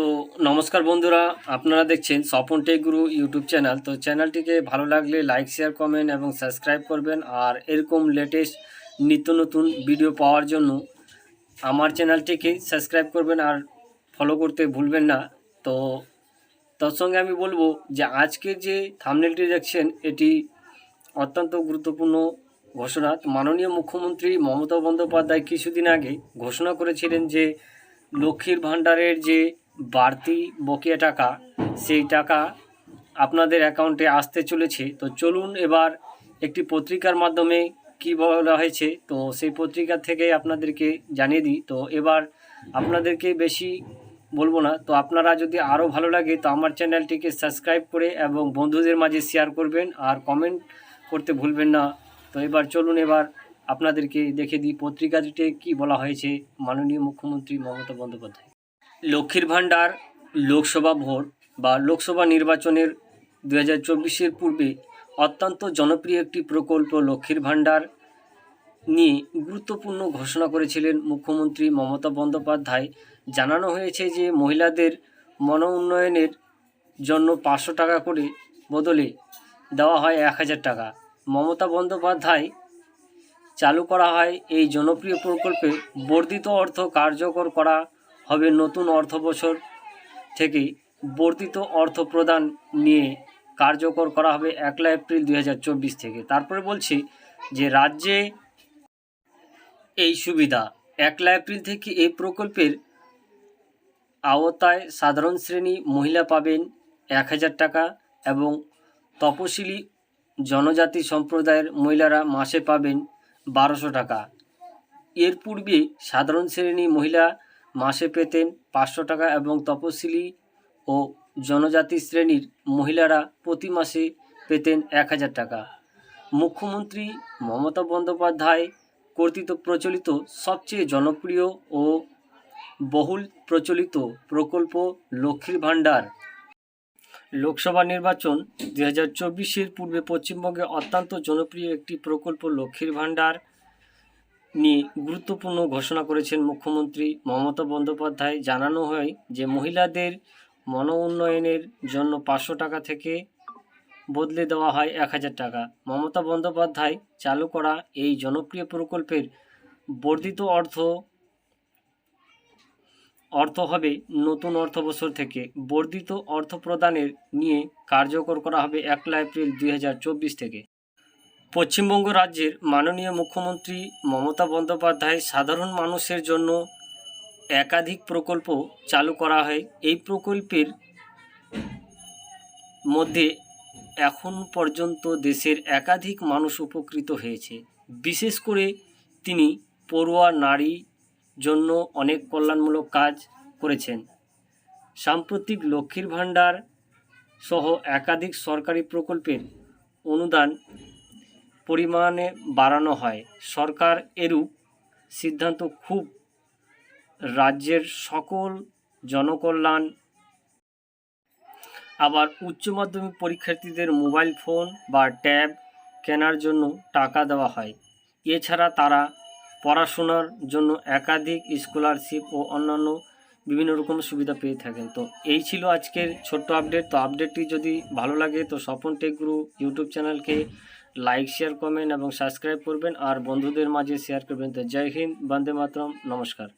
তো নমস্কার বন্ধুরা, আপনারা দেখছেন Swapan tech guru YouTube channel. তো চ্যানেলটিকে ভালো লাগলে লাইক, শেয়ার, কমেন্ট এবং সাবস্ক্রাইব করবেন। আর এরকম লেটেস্ট নিত্য নতুন ভিডিও পাওয়ার জন্য আমার চ্যানেলটিকে সাবস্ক্রাইব করবেন আর ফলো করতে ভুলবেন না। তো তার সঙ্গে আমি বলব যে আজকের যে থামনেলটি দেখছেন, এটি অত্যন্ত গুরুত্বপূর্ণ ঘোষণা। মাননীয় মুখ্যমন্ত্রী মমতা বন্দ্যোপাধ্যায় কিছুদিন আগে ঘোষণা করেছিলেন যে লক্ষ্মীর ভাণ্ডারের যে বাড়তি বকেয়া টাকা, সেই টাকা আপনাদের অ্যাকাউন্টে আসতে চলেছে। তো চলুন এবার একটি পত্রিকার মাধ্যমে কি বলা হয়েছে। তো সেই পত্রিকা থেকে আপনাদেরকে জানিয়ে দিই। তো এবার আপনাদেরকে বেশি বলব না। তো আপনারা যদি আরও ভালো লাগে, তো আমার চ্যানেলটিকে সাবস্ক্রাইব করে এবং বন্ধুদের মাঝে শেয়ার করবেন আর কমেন্ট করতে ভুলবেন না। তো এবার চলুন এবার আপনাদেরকে দেখে দিই পত্রিকাটিতে কি বলা হয়েছে। মাননীয় মুখ্যমন্ত্রী মমতা বন্দ্যোপাধ্যায়। লক্ষ্মীর ভাণ্ডার, লোকসভা ভোট বা লোকসভা নির্বাচনের দু হাজার চব্বিশের পূর্বে অত্যন্ত জনপ্রিয় একটি প্রকল্প লক্ষ্মীর ভাণ্ডার নিয়ে গুরুত্বপূর্ণ ঘোষণা করেছিলেন মুখ্যমন্ত্রী মমতা বন্দ্যোপাধ্যায়। জানানো হয়েছে যে মহিলাদের মন উন্নয়নের জন্য পাঁচশো টাকা করে বদলে দেওয়া হয় এক হাজার টাকা। মমতা বন্দ্যোপাধ্যায় চালু করা হয় এই জনপ্রিয় প্রকল্পে বর্ধিত অর্থ কার্যকর করা হবে নতুন অর্থ বছর থেকে বর্ধিত অর্থ প্রদান নিয়ে কার্যকর করা হবে একলা এপ্রিল দুই হাজার চব্বিশ থেকে। তারপরে বলছি যে রাজ্যে এই সুবিধা, একলা এপ্রিল থেকে এই প্রকল্পের আওতায় সাধারণ শ্রেণি মহিলা পাবেন এক হাজার টাকা এবং তপশিলি জনজাতি সম্প্রদায়ের মহিলারা মাসে পাবেন বারোশো টাকা। এর পূর্বে সাধারণ শ্রেণি মহিলা মাসে পেতেন পাঁচশো টাকা এবং তপশিলি ও জনজাতি শ্রেণির মহিলারা প্রতি মাসে পেতেন এক হাজার টাকা। মুখ্যমন্ত্রী মমতা বন্দ্যোপাধ্যায় কর্তৃক প্রচলিত সবচেয়ে জনপ্রিয় ও বহুল প্রচলিত প্রকল্প লক্ষ্মীর ভাণ্ডার। লোকসভা নির্বাচন দু হাজার পূর্বে পশ্চিমবঙ্গে অত্যন্ত জনপ্রিয় একটি প্রকল্প লক্ষ্মীর ভাণ্ডার। নিয়ে গুরুত্বপূর্ণ ঘোষণা করেছেন মুখ্যমন্ত্রী মমতা বন্দ্যোপাধ্যায়। জানানো হয় যে, মহিলাদের মন উন্নয়নের জন্য পাঁচশো টাকা থেকে বদলে দেওয়া হয় এক হাজার টাকা। মমতা বন্দ্যোপাধ্যায় চালু করা এই জনপ্রিয় প্রকল্পের বর্ধিত অর্থ অর্থ হবে নতুন অর্থ বছর থেকে। বর্ধিত অর্থ প্রদানের নিয়ে কার্যকর করা হবে একলা এপ্রিল দুই হাজার চব্বিশ থেকে। পশ্চিমবঙ্গ রাজ্যের মাননীয় মুখ্যমন্ত্রী মমতা বন্দ্যোপাধ্যায় সাধারণ মানুষের জন্য একাধিক প্রকল্প চালু করা হয়। এই প্রকল্পের মধ্যে এখন পর্যন্ত দেশের একাধিক মানুষ উপকৃত হয়েছে। বিশেষ করে তিনি পড়ুয়া নারী জন্য অনেক কল্যাণমূলক কাজ করেছেন। সাম্প্রতিক লক্ষ্মীর ভাণ্ডার সহ একাধিক সরকারি প্রকল্পের অনুদান পরিমাণে বাড়ানো হয়। সরকার এরূপ সিদ্ধান্ত খুব রাজ্যের সকল জনকল্যাণ, আবার উচ্চ মাধ্যমিক পরীক্ষার্থীদের মোবাইল ফোন বা ট্যাব কেনার জন্য টাকা দেওয়া হয়। এছাড়া তারা পড়াশোনার জন্য একাধিক স্কলারশিপ ও অন্যান্য বিভিন্ন রকম সুবিধা পেয়ে থাকেন। তো এই ছিল আজকের ছোট্ট আপডেট। তো আপডেটটি যদি ভালো লাগে, তো স্বপন টেক গুরু ইউটিউব চ্যানেলকে লাইক শেয়ার কমেন্ট এবং সাবস্ক্রাইব করবেন। আর বন্ধুদের মাঝে শেয়ার করবেন। তো জয় হিন্দ, বন্দে মাতরম। নমস্কার।